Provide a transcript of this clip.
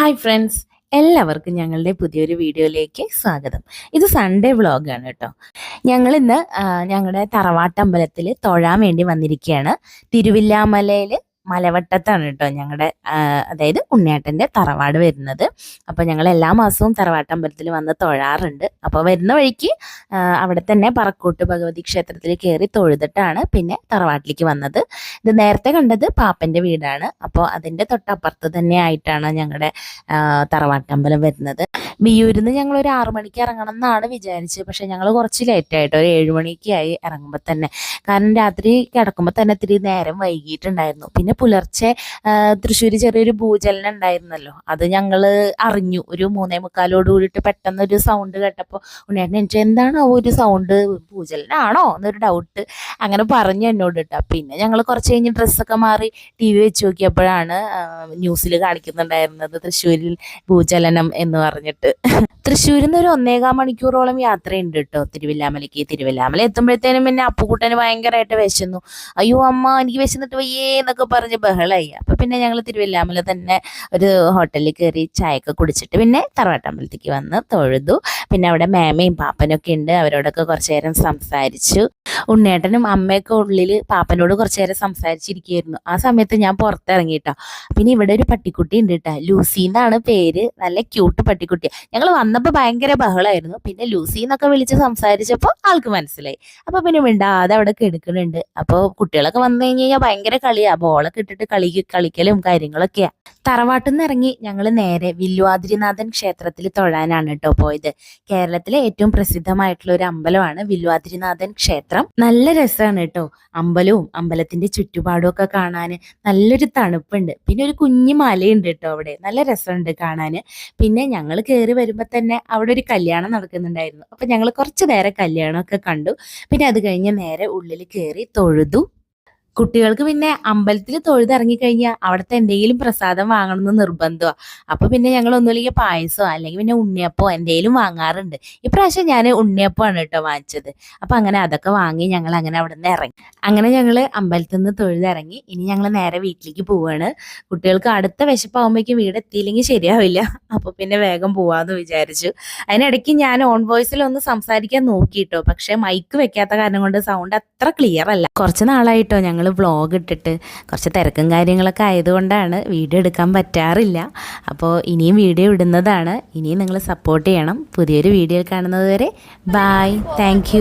Hi friends എല്ലാവർക്കും ഞങ്ങളുടെ പുതിയൊരു വീഡിയോയിലേക്ക് സ്വാഗതം. ഇത് സൺഡേ വ്ളോഗാണ് കേട്ടോ. ഞങ്ങൾ ഇന്ന് ഞങ്ങളുടെ തറവാട്ടമ്പലത്തിൽ തൊഴാൻ വേണ്ടി വന്നിരിക്കുകയാണ്. തിരുവില്ലാമലയിൽ മലവട്ടത്താണ് കേട്ടോ ഞങ്ങളുടെ അതായത് ഉണ്ണിയേട്ടന്റെ തറവാട് വരുന്നത്. അപ്പോൾ ഞങ്ങൾ എല്ലാ മാസവും തറവാട്ടമ്പലത്തിൽ വന്ന് തൊഴാറുണ്ട്. അപ്പോൾ വരുന്ന വഴിക്ക് അവിടെ തന്നെ പറക്കോട്ട് ഭഗവതി ക്ഷേത്രത്തിൽ കയറി തൊഴുതിട്ടാണ് പിന്നെ തറവാട്ടിലേക്ക് വന്നത്. ഇത് നേരത്തെ കണ്ടത് പാപ്പന്റെ വീടാണ്. അപ്പോൾ അതിന്റെ തൊട്ടപ്പുറത്ത് തന്നെ ആയിട്ടാണ് ഞങ്ങളുടെ തറവാട്ടമ്പലം വരുന്നത്. വിയൂരിൽ നിന്ന് ഞങ്ങൾ ഒരു ആറു മണിക്ക് ഇറങ്ങണം എന്നാണ് വിചാരിച്ചത്. പക്ഷെ ഞങ്ങൾ കുറച്ച് ലേറ്റ് ആയിട്ട് ഒരു ഏഴ് മണിക്ക് ആയി ഇറങ്ങുമ്പോൾ തന്നെ. കാരണം രാത്രി കിടക്കുമ്പോൾ തന്നെ ഇത്തിരി നേരം വൈകിട്ടുണ്ടായിരുന്നു. പിന്നെ പുലർച്ചെ തൃശ്ശൂർ ചെറിയൊരു ഭൂചലനം ഉണ്ടായിരുന്നല്ലോ. അത് ഞങ്ങൾ അറിഞ്ഞു. ഒരു മൂന്നേ മുക്കാലോട് കൂടിയിട്ട് പെട്ടെന്ന് ഒരു സൗണ്ട് കേട്ടപ്പോൾ ഉണ്ണിയേട്ടൻ എനിക്ക് എന്താണ് ഒരു സൗണ്ട് ഭൂചലനാണോ? എന്നൊരു ഡൗട്ട് അങ്ങനെ പറഞ്ഞു എന്നോട് കേട്ടോ. പിന്നെ ഞങ്ങൾ കുറച്ച് കഴിഞ്ഞ് ഡ്രസ്സൊക്കെ മാറി ടി വി വെച്ച് നോക്കിയപ്പോഴാണ് ന്യൂസിൽ കാണിക്കുന്നുണ്ടായിരുന്നത് തൃശ്ശൂരിൽ ഭൂചലനം എന്ന് പറഞ്ഞിട്ട്. തൃശ്ശൂരിൽ നിന്ന് ഒരു ഒന്നേകാം മണിക്കൂറോളം യാത്രയുണ്ട് കേട്ടോ തിരുവില്ലാമലയ്ക്ക്. തിരുവില്ലാമല എത്തുമ്പോഴത്തേനും പിന്നെ അപ്പുകൂട്ടന് ഭയങ്കരമായിട്ട് വിശന്നു. അയ്യോ അമ്മ എനിക്ക് വിശന്നിട്ട് വയ്യേ എന്നൊക്കെ പറഞ്ഞ് ബഹളായി. അപ്പൊ പിന്നെ ഞങ്ങൾ തിരുവില്ലാമല തന്നെ ഒരു ഹോട്ടലിൽ കയറി ചായയൊക്കെ കുടിച്ചിട്ട് പിന്നെ തറവാട്ടമ്പലത്തേക്ക് വന്ന് തൊഴുതു. പിന്നെ അവിടെ മേമയും പാപ്പനൊക്കെ ഉണ്ട്. അവരോടൊക്കെ കുറച്ചു നേരം സംസാരിച്ചു. ഉണ്ണേട്ടനും അമ്മയൊക്കെ ഉള്ളിൽ പാപ്പനോട് കുറച്ചു നേരം സംസാരിച്ചിരിക്കുകയായിരുന്നു. ആ സമയത്ത് ഞാൻ പുറത്തിറങ്ങി കേട്ടോ പിന്നെ ഇവിടെ ഒരു പട്ടിക്കുട്ടി ഉണ്ട് കേട്ടോ ലൂസി എന്നാണ് പേര്. നല്ല ക്യൂട്ട് പട്ടിക്കുട്ടി. ഞങ്ങൾ വന്നപ്പോൾ ഭയങ്കര ബഹളമായിരുന്നു പിന്നെ ലൂസി എന്നൊക്കെ വിളിച്ച് സംസാരിച്ചപ്പോൾ ആൾക്ക് മനസ്സിലായി. അപ്പോൾ പിന്നെ മിണ്ടാതെ അവിടെ കിടക്കുന്നുണ്ട്. അപ്പോൾ കുട്ടികളൊക്കെ വന്നു കഴിഞ്ഞ് കഴിഞ്ഞാൽ ഭയങ്കര കളിയാ. ബോളൊക്കെ ഇട്ടിട്ട് കളി കളിക്കലും കാര്യങ്ങളൊക്കെയാ. തറവാട്ടിൽ നിന്ന് ഇറങ്ങി ഞങ്ങൾ നേരെ വില്വാദ്രിനാഥൻ ക്ഷേത്രത്തിൽ തൊഴാനാണ് കേട്ടോ പോയത്. കേരളത്തിലെ ഏറ്റവും പ്രസിദ്ധമായിട്ടുള്ള ഒരു അമ്പലമാണ് വില്വാദ്രിനാഥൻ ക്ഷേത്രം. നല്ല രസമാണ് കേട്ടോ അമ്പലവും അമ്പലത്തിന്റെ ചുറ്റുപാടും ഒക്കെ കാണാൻ നല്ലൊരു തണുപ്പുണ്ട്. പിന്നെ ഒരു കുഞ്ഞു മലയുണ്ട് കേട്ടോ അവിടെ. നല്ല രസമുണ്ട് കാണാൻ പിന്നെ ഞങ്ങൾ കയറി വരുമ്പോൾ തന്നെ അവിടെ ഒരു കല്യാണം നടക്കുന്നുണ്ടായിരുന്നു. അപ്പൊ ഞങ്ങൾ കുറച്ച് നേരം കല്യാണമൊക്കെ കണ്ടു. പിന്നെ അത് കഴിഞ്ഞ് നേരെ ഉള്ളിൽ കയറി തൊഴുതു. കുട്ടികൾക്ക് പിന്നെ അമ്പലത്തിൽ തൊഴുതിറങ്ങി കഴിഞ്ഞാൽ അവിടുത്തെ എന്തെങ്കിലും പ്രസാദം വാങ്ങണമെന്ന് നിർബന്ധമാണ് അപ്പൊ പിന്നെ ഞങ്ങൾ ഒന്നുമില്ലെങ്കിൽ പായസമോ അല്ലെങ്കിൽ പിന്നെ ഉണ്ണിയപ്പോ എന്തെങ്കിലും വാങ്ങാറുണ്ട്. ഇപ്രാവശ്യം ഞാൻ ഉണ്ണിയപ്പമാണ് കേട്ടോ വാങ്ങിച്ചത്. അപ്പൊ അങ്ങനെ അതൊക്കെ വാങ്ങി ഞങ്ങൾ അങ്ങനെ അവിടെ നിന്ന് ഇറങ്ങി. അങ്ങനെ ഞങ്ങൾ അമ്പലത്തിൽ നിന്ന് തൊഴുതിറങ്ങി ഇനി ഞങ്ങൾ നേരെ വീട്ടിലേക്ക് പോവാണ്. കുട്ടികൾക്ക് അടുത്ത വിശപ്പാകുമ്പോഴേക്കും വീട് എത്തിയില്ലെങ്കിൽ ശരിയാവില്ല. അപ്പൊ പിന്നെ വേഗം പോവാന്ന് വിചാരിച്ചു. അതിനിടയ്ക്ക് ഞാൻ ഓൺ വോയിസിൽ ഒന്ന് സംസാരിക്കാൻ നോക്കിയിട്ടോ പക്ഷെ മൈക്ക് വെക്കാത്ത കാരണം കൊണ്ട് സൗണ്ട് അത്ര ക്ലിയർ അല്ല. കുറച്ച് നാളായിട്ടോ ഞങ്ങൾ വ്ളോഗ് ഇട്ടിട്ട് കുറച്ച് തിരക്കും കാര്യങ്ങളൊക്കെ ആയതുകൊണ്ടാണ് വീഡിയോ എടുക്കാൻ പറ്റാറില്ല. അപ്പോൾ ഇനിയും വീഡിയോ ഇടുന്നതാണ്. ഇനിയും നിങ്ങൾ സപ്പോർട്ട് ചെയ്യണം. പുതിയൊരു വീഡിയോ കാണുന്നത് വരെ ബായ് താങ്ക്